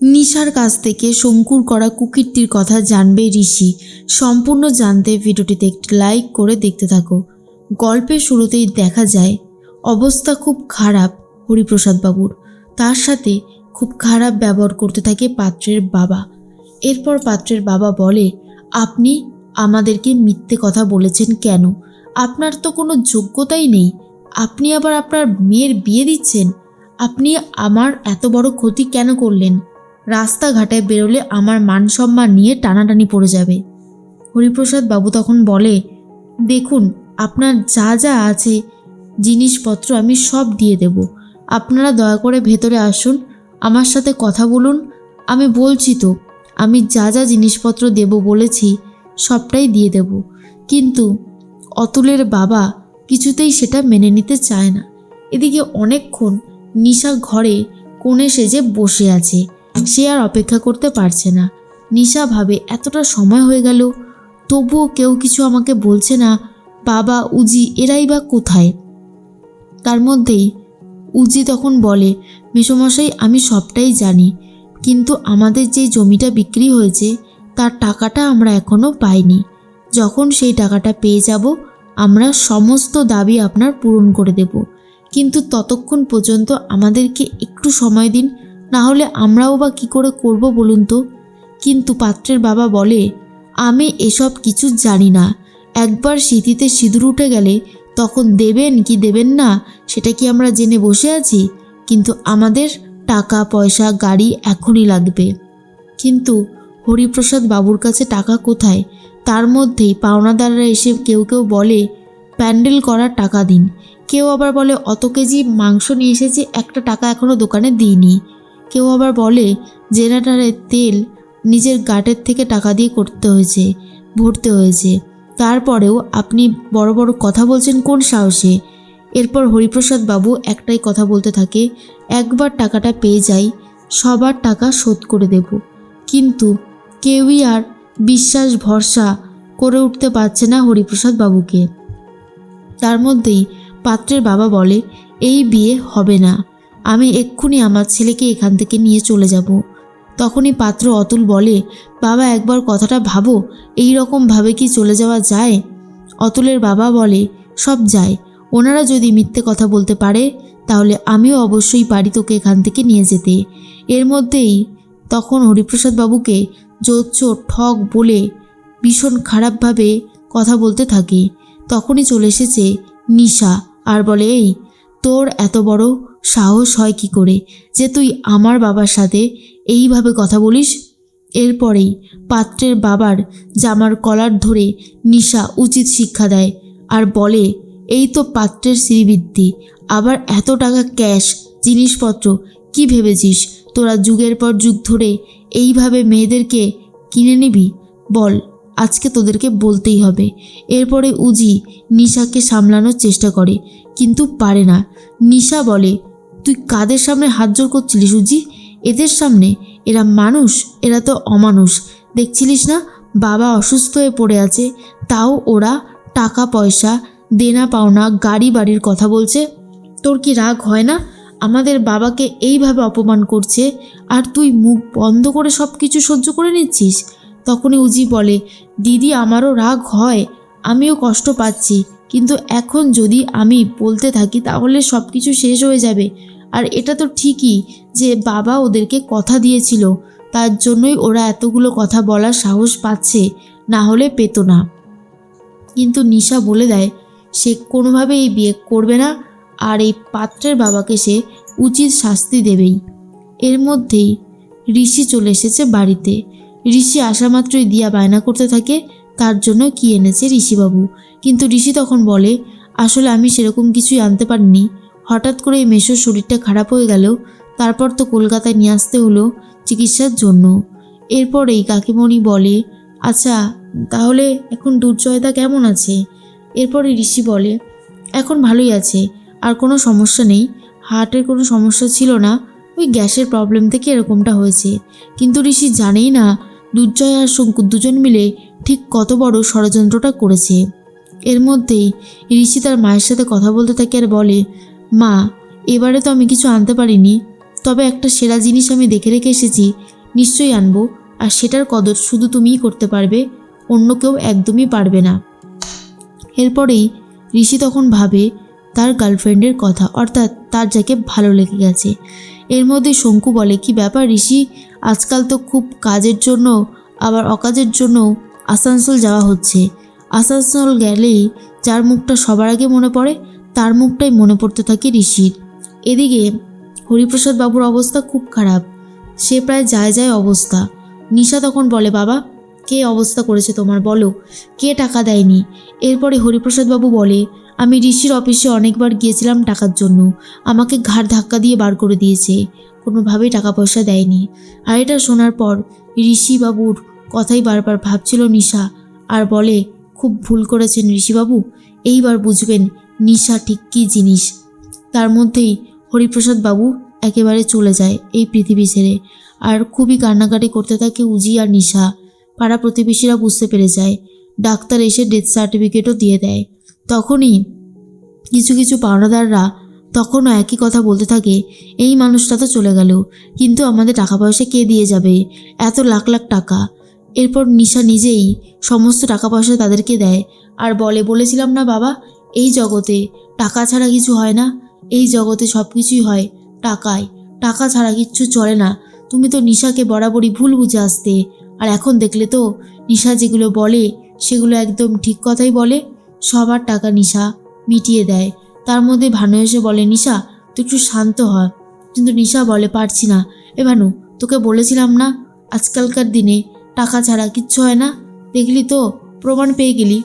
নিশার কাছ থেকে শঙ্কুর করা কুকিরটির কথা জানবে ঋষি। সম্পূর্ণ জানতে ভিডিওটিতে একটি লাইক করে দেখতে থাকো। গল্পের শুরুতেই দেখা যায়, অবস্থা খুব খারাপ হরিপ্রসাদ বাবুর। তার সাথে খুব খারাপ ব্যবহার করতে থাকে পাত্রের বাবা। এরপর পাত্রের বাবা বলে, আপনি আমাদেরকে মিথ্যে কথা বলেছেন কেন? আপনার তো কোনো যোগ্যতাই নেই। আপনি আবার আপনার মেয়ের বিয়ে দিচ্ছেন? আপনি আমার এত বড় ক্ষতি কেন করলেন? রাস্তাঘাটে বেরোলে আমার মান সম্মান নিয়ে টানাটানি পড়ে যাবে। হরিপ্রসাদ বাবু তখন বলে, দেখুন, আপনার যা যা আছে, জিনিসপত্র আমি সব দিয়ে দেব। আপনারা দয়া করে ভেতরে আসুন, আমার সাথে কথা বলুন। আমি বলছি তো, আমি যা যা জিনিসপত্র দেব বলেছি, সবটাই দিয়ে দেব। কিন্তু অতুলের বাবা কিছুতেই সেটা মেনে নিতে চায় না। এদিকে অনেকক্ষণ নিশা ঘরে কোণে সেজে বসে আছে। সে আর অপেক্ষা করতে পারছে না। নিশা ভাবে, এতটা সময় হয়ে গেল, তবুও কেউ কিছু আমাকে বলছে না, বাবা, উজি, এরাই বা কোথায়? তার মধ্যেই উজি তখন বলে, মেসোমশাই, আমি সবটাই জানি, কিন্তু আমাদের যে জমিটা বিক্রি হয়েছে, তার টাকাটা আমরা এখনও পাইনি। যখন সেই টাকাটা পেয়ে যাব, আমরা সমস্ত দাবি আপনার পূরণ করে দেব। কিন্তু ততক্ষণ পর্যন্ত আমাদেরকে একটু সময় দিন, না হলে আমরাও বা কী করে করব বলুন তো? কিন্তু পাত্রের বাবা বলে, আমি এসব কিছু জানি না। একবার স্মৃতিতে সিঁদুর উঠে গেলে তখন দেবেন কি দেবেন না, সেটা কি আমরা জেনে বসে আছি? কিন্তু আমাদের টাকা, পয়সা, গাড়ি এখনই লাগবে। কিন্তু হরিপ্রসাদ বাবুর কাছে টাকা কোথায়? তার মধ্যেই পাওনাদাররা এসে কেউ কেউ বলে, প্যান্ডেল করার টাকা দিন। কেউ আবার বলে, অত কেজি মাংস নিয়ে এসেছে, একটা টাকা এখনও দোকানে দিইনি। কেউ আবার বলে জেনারেটারের তেল নিজের গাটের থেকে টাকা দিয়ে করতে হয়েছে, ভরতে হয়েছে। তারপরেও আপনি বড় বড় কথা বলছেন কোন সাহসে? এরপর হরিপ্রসাদ বাবু একটাই কথা বলতে থাকে, একবার টাকাটা পেয়ে যাই, সবার টাকা শোধ করে দেব। কিন্তু কেউই আর বিশ্বাস, ভরসা করে উঠতে পারছে না হরিপ্রসাদ বাবুকে। তার মধ্যেই পাত্রের বাবা বলে, এই বিয়ে হবে না। আমি এক্ষুনি আমার ছেলেকে এখান থেকে নিয়ে চলে যাব। তখনই পাত্র অতুল বলে, বাবা, একবার কথাটা ভাবো, এই রকম ভাবে কি চলে যাওয়া যায়? অতুলের বাবা বলে, সব যায়। ওনারা যদি মিথ্যে কথা বলতে পারে, তাহলে আমিও অবশ্যই পারি তোকে এখান থেকে নিয়ে যেতে। এর মধ্যেই তখন হরিপ্রসাদ বাবুকে জোর চোর ঠক বলে ভীষণ খারাপভাবে কথা বলতে থাকে। তখনই চলে এসেছে নিশা। আর বলে, এই, তোর এত বড় সাহস হয় কি করে যে তুই আমার বাবার সাথে এইভাবে কথা বলিস? এরপরেই পাত্রের বাবার জামার কলার ধরে নিশা উচিত শিক্ষা দেয় আর বলে, এই তো পাত্রের শ্রীবৃদ্ধি, আবার এত টাকা ক্যাশ, জিনিসপত্র, কি ভেবেছিস? তোরা যুগের পর যুগ ধরে এইভাবে মেয়েদেরকে কিনে নিবি? বল। আজকে তোদেরকে বলতেই হবে। এরপরে উজি নিশাকে সামলানোর চেষ্টা করে, কিন্তু পারে না। নিশা বলে, তুই কাদের সামনে হাত জোর করছিলিস উজি? এদের সামনে? এরা মানুষ, এরা তো অমানুষ। দেখছিলিস না, বাবা অসুস্থ হয়ে পড়ে আছে। তাও ওরা টাকা, পয়সা, দেনা, পাওনা, গাড়ি, বাড়ির কথা বলছে। তোর কি রাগ হয় না? আমাদের বাবাকে এইভাবে অপমান করছে। আর তুই মুখ বন্ধ করে সব কিছু সহ্য করে নিচ্ছিস? তখনই উজি বলে, দিদি, আমারও রাগ হয়, আমিও কষ্ট পাচ্ছি, কিন্তু এখন যদি আমি বলতে থাকি তাহলে সব কিছু শেষ হয়ে যাবে। আর এটা তো ঠিকই যে বাবা ওদেরকে কথা দিয়েছিল, তার জন্যই ওরা এতগুলো কথা বলার সাহস পাচ্ছে, না হলে পেত না। কিন্তু নিশা বলে দেয়, সে কোনোভাবে এই বিয়ে করবে না, আর এই পাত্রের বাবাকে সে উচিত শাস্তি দেবেই। এর মধ্যেই ঋষি চলে এসেছে বাড়িতে। ঋষি আসা মাত্রই দিয়া বায়না করতে থাকে, তার জন্য কি এনেছে ঋষিবাবু? কিন্তু ঋষি তখন বলে, আসলে আমি সেরকম কিছুই আনতে পারিনি। হঠাৎ করে এই মেশোর শরীরটা খারাপ হয়ে গেল, তারপর তো কলকাতায় নিয়ে আসতে হলো চিকিৎসার জন্য। এরপর এই কাকিমণি বলে আচ্ছা তাহলে এখন দুর্জয়দা কেমন আছে? এরপরে ঋষি বলে, এখন ভালোই আছে, আর কোনো সমস্যা নেই। হার্টের কোনো সমস্যা ছিল না, ওই গ্যাসের প্রবলেম থেকে এরকমটা হয়েছে। কিন্তু ঋষি জানেই না দুর্জয় আর শঙ্কুর দুজন মিলে ঠিক কত বড় ষড়যন্ত্রটা করেছে। এর মধ্যেই ঋষি তার মায়ের সাথে কথা বলতে থাকে আর বলে, মা, এবারে তো আমি কিছু আনতে পারিনি, তবে একটা সেরা জিনিস আমি দেখে রেখে এসেছি, নিশ্চয়ই আনব, আর সেটার কদর শুধু তুমিই করতে পারবে, অন্য কেউ একদমই পারবে না। এরপরেই ঋষি তখন ভাবে, তার গার্লফ্রেন্ডের কথা, অর্থাৎ তার যাকে ভালো লেগে গেছে। এর মধ্যে শঙ্কু বলে, কি ব্যাপার ঋষি আজকাল তো খুব কাজের জন্য, আবার অকাজের জন্য আসানসোল যাওয়া হচ্ছে। আসানসোল গেলেই যার মুখটা সবার আগে মনে পড়ে, তার মুখটাই মনে পড়তে থাকে ঋষির। এদিকে হরিপ্রসাদ বাবুর অবস্থা খুব খারাপ। সে প্রায় যায় যায় অবস্থা। নিশা তখন বলে, বাবা, কে অবস্থা করেছে তোমার বলো? কে টাকা দেয়নি? এরপরে হরিপ্রসাদ বাবু বলে, আমি ঋষির অফিসে অনেকবার গিয়েছিলাম টাকার জন্য। আমাকে ঘাড় ধাক্কা দিয়ে বার করে দিয়েছে। কোনোভাবেই টাকা পয়সা দেয়নি। আর এটা শোনার পর ঋষিবাবুর কথাই বারবার ভাবছিল নিশা। আর বলে, খুব ভুল করেছেন ঋষিবাবু। এইবার বুঝবেন নিশা ঠিক কী জিনিস। তার মধ্যেই হরিপ্রসাদ বাবু একেবারে চলে যায় এই পৃথিবী ছেড়ে। আর খুবই কান্নাকাটি করতে থাকে উজি আর নিশা। পাড়া প্রতিবেশীরা বুঝতে পেরে যায়। ডাক্তার এসে ডেথ সার্টিফিকেটও দিয়ে দেয়। তখনই কিছু কিছু পাওনাদাররা তখনও একই কথা বলতে থাকে, এই মানুষটা তো চলে গেল, কিন্তু আমাদের টাকা পয়সা কে দিয়ে যাবে? এত লাখ লাখ টাকা। এরপর নিশা নিজেই সমস্ত টাকা পয়সা তাদেরকে দেয়। আর বলে, বলেছিলাম না বাবা, এই জগতে টাকা ছাড়া কিছু হয় না। এই জগতে সব কিছুই হয় টাকায়। টাকা ছাড়া কিচ্ছু চলে না। তুমি তো নিশাকে বরাবরই ভুল বুঝে আসতে। আর এখন দেখলে তো, নিশা যেগুলো বলে, সেগুলো একদম ঠিক কথাই বলে। সবার টাকা নিশা মিটিয়ে দেয়। তার মধ্যে ভানু এসে বলে, নিশা, তুই একটু শান্ত হ। কিন্তু নিশা বলে, পারছি না। এ ভানু, তোকে বলেছিলাম না, আজকালকার দিনে টাকা ছাড়া কিচ্ছু হয় না? দেখলি তো, প্রমাণ পেয়ে গেলি।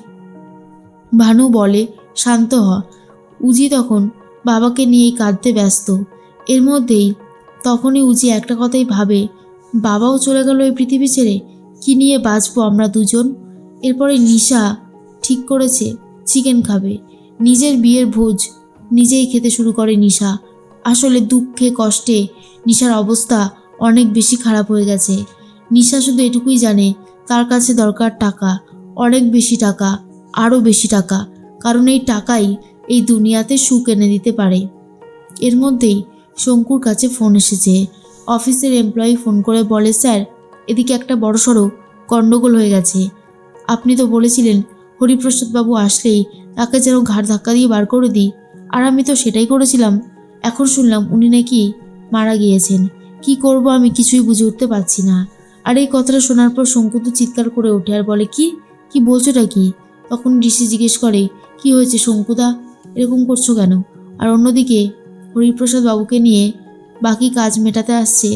ভানু বলে, শান্ত হ। উজি তখন বাবাকে নিয়েই কাঁদতে ব্যস্ত। এর মধ্যেই তখনই উজি একটা কথাই ভাবে, বাবাও চলে গেল এই পৃথিবী ছেড়ে? কি নিয়ে বাঁচবো আমরা দুজন? এরপরে নিশা ঠিক করেছে, চিকেন খাবে। নিজের বিয়ের ভোজ নিজেই খেতে শুরু করে নিশা। আসলে দুঃখে, কষ্টে নিশার অবস্থা অনেক বেশি খারাপ হয়ে গেছে। নিশা শুধু এটুকুই জানে, তার কাছে দরকার টাকা, অনেক বেশি টাকা, আরও বেশি টাকা, কারণ এই টাকাই এই দুনিয়াতে সুখ এনে দিতে পারে। এর মধ্যেই শঙ্কুর কাছে ফোন এসেছে। অফিসের এমপ্লয়ি ফোন করে বলে, স্যার, এদিকে একটা বড়সড় গণ্ডগোল হয়ে গেছে। আপনি তো বলেছিলেন হরিপ্রসাদবাবু আসলেই তাকে যেন ঘাড় ধাক্কা দিয়ে বার করে দিই, আর আমি তো সেটাই করেছিলাম। এখন শুনলাম উনি নাকি মারা গিয়েছেন। কি করব আমি কিছুই বুঝে উঠতে পারছি না। আর এই কথাটা শোনার পর শঙ্কু তো চিৎকার করে ওঠে আর বলে, কি? কি বলছোটা কি? তখন ঋষি জিজ্ঞেস করে, কি হয়েছে শঙ্কুদা? এরকম করছ কেন? আর অন্যদিকে হরিপ্রসাদ বাবুকে নিয়ে বাকি কাজ মেটাতে আসছে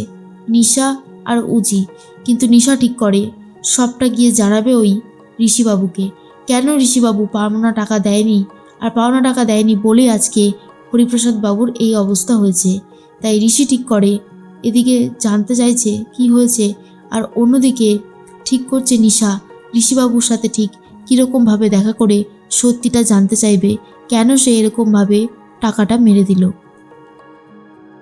নিশা আর উজি। কিন্তু নিশা ঠিক করে, সবটা গিয়ে জানাবে ওই ঋষিবাবুকে কেন ঋষিবাবু পাওনা টাকা দেয়নি? আর পাওনা টাকা দেয়নি বলেই আজকে হরিপ্রসাদ বাবুর এই অবস্থা হয়েছে। তাই ঋষি ঠিক করে, এদিকে জানতে চাইছে কি হয়েছে, আর অন্যদিকে ঠিক করছে নিশা, ঋষিবাবুর সাথে ঠিক কীরকমভাবে দেখা করে সত্যিটা জানতে চাইবে, কেন সে এরকমভাবে টাকাটা মেরে দিল।